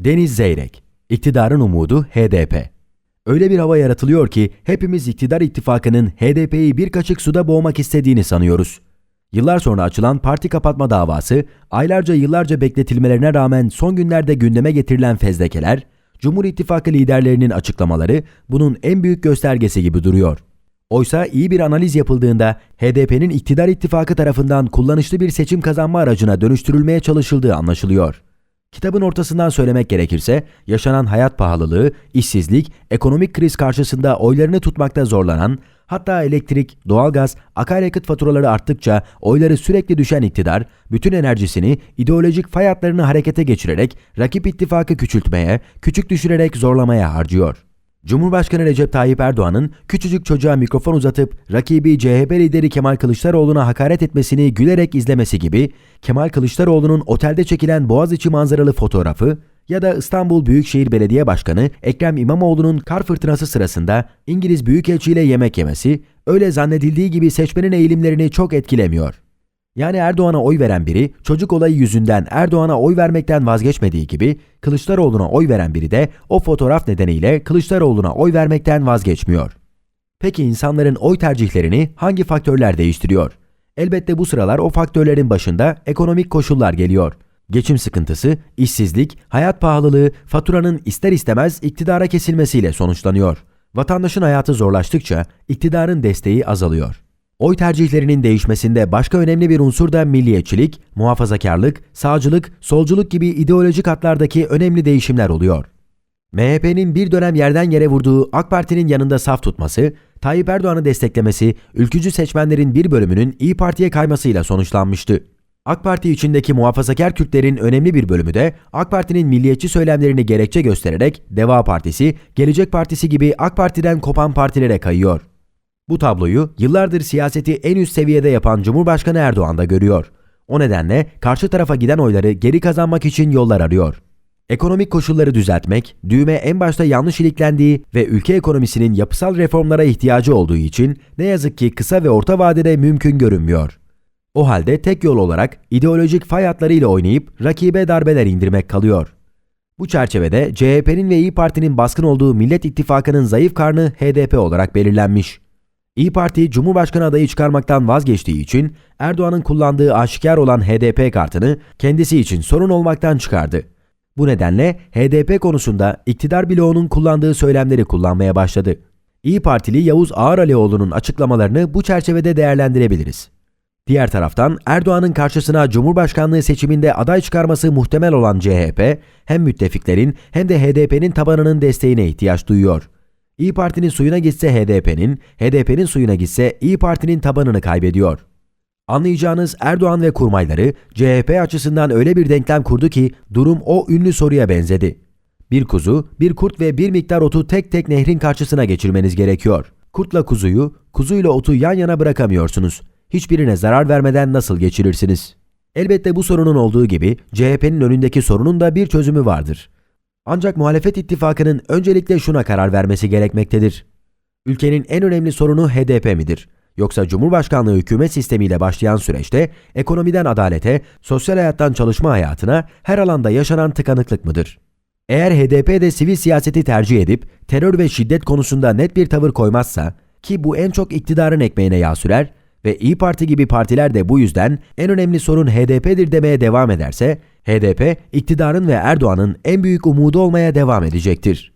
Deniz Zeyrek, iktidarın umudu HDP. Öyle bir hava yaratılıyor ki hepimiz iktidar ittifakının HDP'yi bir kaşık suda boğmak istediğini sanıyoruz. Yıllar sonra açılan parti kapatma davası, aylarca yıllarca bekletilmelerine rağmen son günlerde gündeme getirilen fezlekeler, Cumhur İttifakı liderlerinin açıklamaları bunun en büyük göstergesi gibi duruyor. Oysa iyi bir analiz yapıldığında HDP'nin iktidar ittifakı tarafından kullanışlı bir seçim kazanma aracına dönüştürülmeye çalışıldığı anlaşılıyor. Kitabın ortasından söylemek gerekirse, yaşanan hayat pahalılığı, işsizlik, ekonomik kriz karşısında oylarını tutmakta zorlanan, hatta elektrik, doğalgaz, akaryakıt faturaları arttıkça oyları sürekli düşen iktidar, bütün enerjisini ideolojik fay harekete geçirerek rakip ittifakı küçültmeye, küçük düşürerek zorlamaya harcıyor. Cumhurbaşkanı Recep Tayyip Erdoğan'ın küçücük çocuğa mikrofon uzatıp rakibi CHP lideri Kemal Kılıçdaroğlu'na hakaret etmesini gülerek izlemesi gibi Kemal Kılıçdaroğlu'nun otelde çekilen Boğaziçi manzaralı fotoğrafı ya da İstanbul Büyükşehir Belediye Başkanı Ekrem İmamoğlu'nun kar fırtınası sırasında İngiliz Büyükelçi ile yemek yemesi öyle zannedildiği gibi seçmenin eğilimlerini çok etkilemiyor. Yani Erdoğan'a oy veren biri çocuk olayı yüzünden Erdoğan'a oy vermekten vazgeçmediği gibi Kılıçdaroğlu'na oy veren biri de o fotoğraf nedeniyle Kılıçdaroğlu'na oy vermekten vazgeçmiyor. Peki insanların oy tercihlerini hangi faktörler değiştiriyor? Elbette bu sıralar o faktörlerin başında ekonomik koşullar geliyor. Geçim sıkıntısı, işsizlik, hayat pahalılığı, faturanın ister istemez iktidara kesilmesiyle sonuçlanıyor. Vatandaşın hayatı zorlaştıkça iktidarın desteği azalıyor. Oy tercihlerinin değişmesinde başka önemli bir unsur da milliyetçilik, muhafazakarlık, sağcılık, solculuk gibi ideolojik hatlardaki önemli değişimler oluyor. MHP'nin bir dönem yerden yere vurduğu AK Parti'nin yanında saf tutması, Tayyip Erdoğan'ı desteklemesi, ülkücü seçmenlerin bir bölümünün İyi Parti'ye kaymasıyla sonuçlanmıştı. AK Parti içindeki muhafazakar Kürtlerin önemli bir bölümü de AK Parti'nin milliyetçi söylemlerini gerekçe göstererek Deva Partisi, Gelecek Partisi gibi AK Parti'den kopan partilere kayıyor. Bu tabloyu yıllardır siyaseti en üst seviyede yapan Cumhurbaşkanı Erdoğan da görüyor. O nedenle karşı tarafa giden oyları geri kazanmak için yollar arıyor. Ekonomik koşulları düzeltmek, düğme en başta yanlış iliklendiği ve ülke ekonomisinin yapısal reformlara ihtiyacı olduğu için ne yazık ki kısa ve orta vadede mümkün görünmüyor. O halde tek yol olarak ideolojik fay hatlarıyla oynayıp rakibe darbeler indirmek kalıyor. Bu çerçevede CHP'nin ve İyi Parti'nin baskın olduğu Millet İttifakı'nın zayıf karnı HDP olarak belirlenmiş. İyi Parti Cumhurbaşkanı adayı çıkarmaktan vazgeçtiği için Erdoğan'ın kullandığı aşikar olan HDP kartını kendisi için sorun olmaktan çıkardı. Bu nedenle HDP konusunda iktidar bloğunun kullandığı söylemleri kullanmaya başladı. İyi Partili Yavuz Ağaralioğlu'nun açıklamalarını bu çerçevede değerlendirebiliriz. Diğer taraftan Erdoğan'ın karşısına Cumhurbaşkanlığı seçiminde aday çıkarması muhtemel olan CHP, hem müttefiklerin hem de HDP'nin tabanının desteğine ihtiyaç duyuyor. İyi Parti'nin suyuna gitse HDP'nin, HDP'nin suyuna gitse İyi Parti'nin tabanını kaybediyor. Anlayacağınız Erdoğan ve kurmayları CHP açısından öyle bir denklem kurdu ki durum o ünlü soruya benzedi. Bir kuzu, bir kurt ve bir miktar otu tek tek nehrin karşısına geçirmeniz gerekiyor. Kurtla kuzuyu, kuzuyla otu yan yana bırakamıyorsunuz. Hiçbirine zarar vermeden nasıl geçirirsiniz? Elbette bu sorunun olduğu gibi CHP'nin önündeki sorunun da bir çözümü vardır. Ancak muhalefet ittifakının öncelikle şuna karar vermesi gerekmektedir. Ülkenin en önemli sorunu HDP midir? Yoksa Cumhurbaşkanlığı hükümet sistemiyle başlayan süreçte ekonomiden adalete, sosyal hayattan çalışma hayatına her alanda yaşanan tıkanıklık mıdır? Eğer HDP de sivil siyaseti tercih edip terör ve şiddet konusunda net bir tavır koymazsa ki bu en çok iktidarın ekmeğine yağ sürer ve İyi Parti gibi partiler de bu yüzden en önemli sorun HDP'dir demeye devam ederse HDP iktidarın ve Erdoğan'ın en büyük umudu olmaya devam edecektir.